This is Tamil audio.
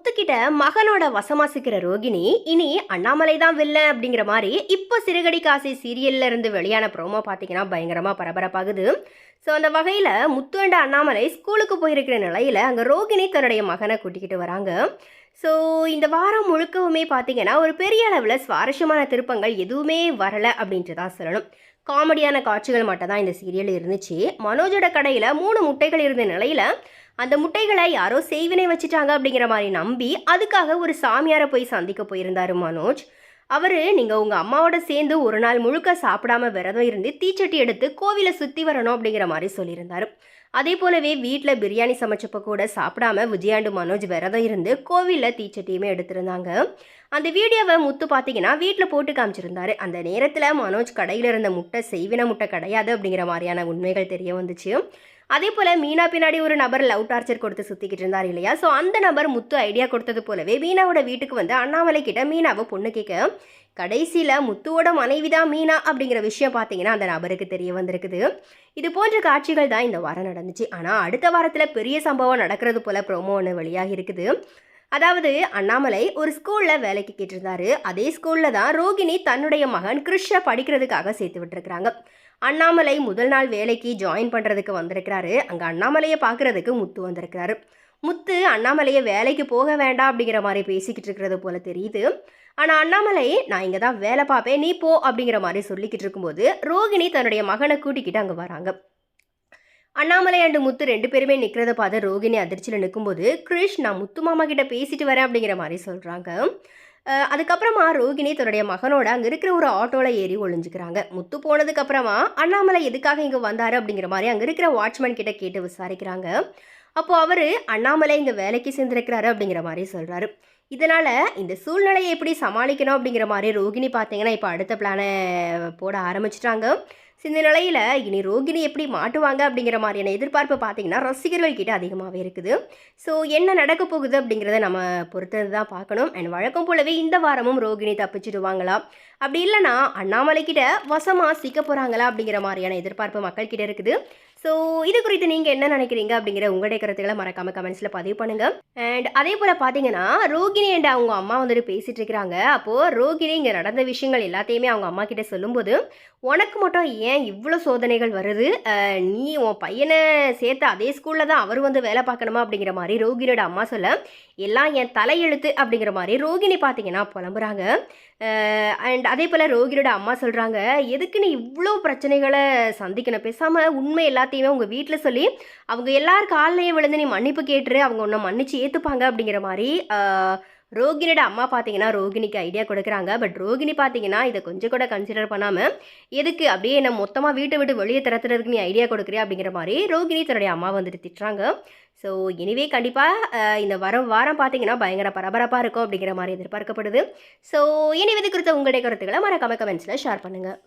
முத்துக்கிட்ட மகனோட வசமாசிக்கிற ரோகிணி இனி அண்ணாமலை தான் வில்ல அப்படிங்கிற மாதிரி இப்போ சிறுகடி காசி சீரியல்ல இருந்து வெளியான ப்ரோமோ பார்த்தீங்கன்னா பயங்கரமாக பரபரப்பாகுது. ஸோ அந்த வகையில் முத்து அண்ட் அண்ணாமலை ஸ்கூலுக்கு போயிருக்கிற நிலையில் அங்கே ரோகிணி தன்னுடைய மகனை கூட்டிக்கிட்டு வராங்க. ஸோ இந்த வாரம் முழுக்கவுமே பார்த்தீங்கன்னா ஒரு பெரிய அளவில் சுவாரஸ்யமான திருப்பங்கள் எதுவுமே வரலை அப்படின்ட்டு தான் சொல்லணும். காமெடியான காட்சிகள் மட்டும் தான் இந்த சீரியல் இருந்துச்சு. மனோஜோட கடையில் மூணு முட்டைகள் இருந்த நிலையில் அந்த முட்டைகளை யாரோ செய்வினை வச்சுட்டாங்க அப்படிங்கிற மாதிரி நம்பி அதுக்காக ஒரு சாமியாரை போய் சந்திக்க போயிருந்தாரு மனோஜ். அவர் நீங்கள் உங்கள் அம்மாவோட சேர்ந்து ஒரு நாள் முழுக்க சாப்பிடாம விரதம் இருந்து தீச்சட்டி எடுத்து கோவிலை சுற்றி வரணும் அப்படிங்கிற மாதிரி சொல்லியிருந்தாரு. அதே போலவே வீட்டில் பிரியாணி சமைச்சப்போ கூட சாப்பிடாம விஜயாண்டு மனோஜ் விரதம் இருந்து கோவிலில் தீச்சட்டியுமே எடுத்திருந்தாங்க. அந்த வீடியோவை முத்து பார்த்தீங்கன்னா வீட்டில் போட்டு காமிச்சிருந்தாரு. அந்த நேரத்தில் மனோஜ் கடையில் இருந்த முட்டை செய்வின முட்டை கிடையாது அப்படிங்கிற மாதிரியான உண்மைகள் தெரிய வந்துச்சு. அதே போல் மீனா பின்னாடி ஒரு நபர் லவ் டார்ச்சர் கொடுத்து சுற்றிக்கிட்டு இருந்தார் இல்லையா? ஸோ அந்த நபர் முத்து ஐடியா கொடுத்தது போலவே மீனாவோட வீட்டுக்கு வந்து அண்ணாமலை கிட்ட மீனாவை பொண்ணு கேட்க கடைசியில் முத்துவோட மனைவி தான் மீனா? அப்படிங்கிற விஷயம் பார்த்தீங்கன்னா அந்த நபருக்கு தெரிய வந்திருக்குது. இது போன்ற காட்சிகள் தான் இந்த வாரம் நடந்துச்சு. ஆனால் அடுத்த வாரத்தில் பெரிய சம்பவம் நடக்கிறது போல ப்ரோமோ ஒன்று வெளியாகி இருக்குது. அதாவது அண்ணாமலை ஒரு ஸ்கூலில் வேலைக்கு கேட்டிருந்தாரு. அதே ஸ்கூலில் தான் ரோகிணி தன்னுடைய மகன் கிருஷ்ண படிக்கிறதுக்காக சேர்த்து விட்டுருக்குறாங்க. அண்ணாமலை முதல் நாள் வேலைக்கு ஜாயின் பண்ணுறதுக்கு வந்திருக்கிறாரு. அங்கே அண்ணாமலையை பார்க்குறதுக்கு முத்து வந்திருக்கிறாரு. முத்து அண்ணாமலையை வேலைக்கு போக வேண்டாம் அப்படிங்கிற மாதிரி பேசிக்கிட்டு இருக்கிறது போல தெரியுது. ஆனால் அண்ணாமலை நான் இங்கே தான் வேலை பார்ப்பேன். நீ போ அப்படிங்கிற மாதிரி சொல்லிக்கிட்டு இருக்கும்போது ரோகிணி தன்னுடைய மகனை கூட்டிக்கிட்டு அங்கே வராங்க. அண்ணாமலை அண்டு முத்து ரெண்டு பேருமே நிற்கிறத பார்த்து ரோகிணி அதிர்ச்சியில் நிற்கும்போது கிருஷ் நான் முத்து மாமா கிட்ட பேசிட்டு வரேன் அப்படிங்கிற மாதிரி சொல்கிறாங்க அதுக்கப்புறமா ரோகிணி தன்னுடைய மகனோட அங்கே இருக்கிற ஒரு ஆட்டோவில் ஏறி ஒழிஞ்சுக்கிறாங்க முத்து போனதுக்கப்புறமா அண்ணாமலை எதுக்காக இங்கே வந்தார்? அப்படிங்கிற மாதிரி அங்கே இருக்கிற வாட்ச்மேன் கிட்ட கேட்டு விசாரிக்கிறாங்க. அப்போது அவர் அண்ணாமலை இங்கே வேலைக்கு சேர்ந்திருக்கிறாரு அப்படிங்கிற மாதிரி சொல்கிறாரு இதனால் இந்த சூழ்நிலையை எப்படி சமாளிக்கணும் அப்படிங்கிற மாதிரி ரோகிணி பார்த்தீங்கன்னா இப்போ அடுத்த பிளானை போட ஆரம்பிச்சிட்டாங்க. இந்த நிலையில் இனி ரோகிணி எப்படி மாட்டுவாங்க அப்படிங்கிற மாதிரியான எதிர்பார்ப்பு பார்த்தீங்கன்னா ரசிகர்கள் கிட்ட அதிகமாகவே இருக்குது. ஸோ என்ன நடக்க போகுது அப்படிங்கிறத நம்ம பொறுத்தது தான் பார்க்கணும். அண்ட் வழக்கம் போலவே இந்த வாரமும் ரோகிணி தப்பிச்சிடுவாங்களா? அப்படி இல்லைன்னா அண்ணாமலை கிட்ட வசமாக சிக்க போகிறாங்களா அப்படிங்கிற மாதிரியான எதிர்பார்ப்பு மக்கள்கிட்ட இருக்குது. ஸோ இது குறித்து நீங்கள் என்ன நினைக்கிறீங்க அப்படிங்கிற உங்களுடைய கருத்துக்களை மறக்காம கமெண்ட்ஸில் பதிவு பண்ணுங்க. அண்ட் அதே போல் பார்த்தீங்கன்னா ரோகிணி அண்ட் அவங்க அம்மா வந்துட்டு பேசிட்டு இருக்கிறாங்க. அப்போது ரோகிணி இங்கே நடந்த விஷயங்கள் எல்லாத்தையுமே அவங்க அம்மா கிட்ட சொல்லும்போது உனக்கு மட்டும் ஏன் இவ்வளோ சோதனைகள் வருது? நீ உன் பையனை சேர்த்து அதே ஸ்கூலில் தான் அவர் வந்து வேலை பார்க்கணுமா? அப்படிங்கிற மாதிரி ரோகிணியோட அம்மா சொல்ல எல்லாம் என் தலையெழுத்து அப்படிங்கிற மாதிரி ரோகிணி பார்த்தீங்கன்னா புலம்புறாங்க. அண்ட் அதே போல் ரோகிணியோட அம்மா சொல்கிறாங்க எதுக்கு நீ இவ்வளோ பிரச்சனைகளை சந்திக்கணும்? பேசாமல் உண்மை எல்லாத்தையும் உங்கள் வீட்டில் சொல்லி அவங்க எல்லார் காலையும் விழுந்து நீ மன்னிப்பு கேட்டுரு அவங்க உன்னை மன்னிச்சு ஏற்றுப்பாங்க அப்படிங்கிற மாதிரி ரோகிணியோட அம்மா பார்த்தீங்கன்னா ரோகிணிக்கு ஐடியா கொடுக்குறாங்க. பட் ரோகிணி பார்த்தீங்கன்னா இதை கொஞ்சம் கூட கன்சிடர் பண்ணாமல் எதுக்கு அப்படியே என்ன மொத்தமாக வீட்டை விட்டு வெளியே திறத்துறதுக்கு நீ ஐடியா கொடுக்குறியா அப்படிங்கிற மாதிரி ரோகிணி தன்னுடைய அம்மா வந்துட்டு திட்டுறாங்க. ஸோ எனிவே கண்டிப்பாக இந்த வரம் வாரம் பார்த்தீங்கன்னா பயங்கர பரபரப்பாக இருக்கும் அப்படிங்கிற மாதிரி எதிர்பார்க்கப்படுது. ஸோ இனி இது குறித்த உங்களுடைய கருத்துக்களை மறக்காம கமெண்ட்ஸில் ஷேர் பண்ணுங்கள்